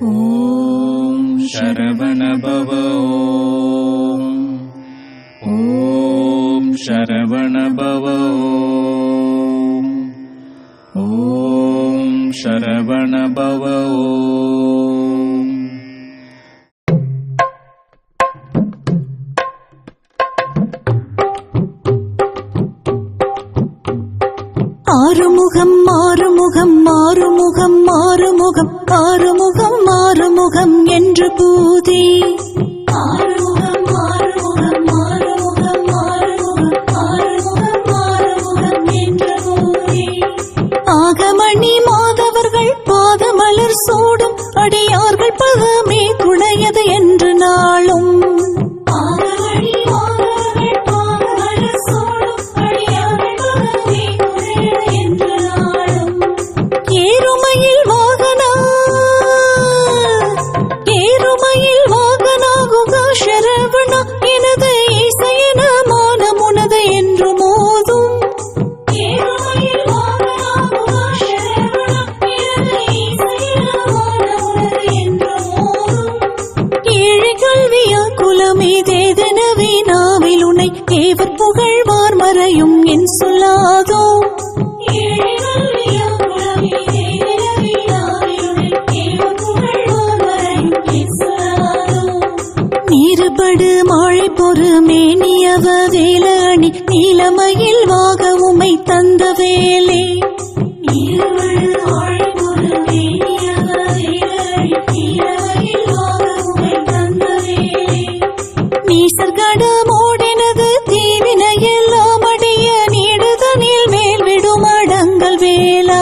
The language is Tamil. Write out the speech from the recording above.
ॐ शरवणभव ॐ शरवणभव ॐ शरवणभव ஆறுமுகம் ஆறுமுகம் ஆறுமுகம் ஆறுமுகம் ஆறுமுகம் ஆறுமுகம் என்று பூதி ஆகமணி மாதவர்கள் பாதமலர் சூடும் அடியார்கள் பதமே துணையது என்று நாளும். சரவணா எனது இசையன என்று மோதும் என்று மோதும். ஏழை கல்வியா குலமே தேதனவே நாவில் உனை தேவர் புகழ்வார் மறையும் என் சொல். நீருபடு மாழை பொறு மேனியவ வேல. அணி நீலமயில் வாக உமை தந்த வேலே. வேலே நீசர்கடமோடெனது தீவின எல்லாம் அடைய நீடுதனில் மேல் விடும் அடங்கல் வேளா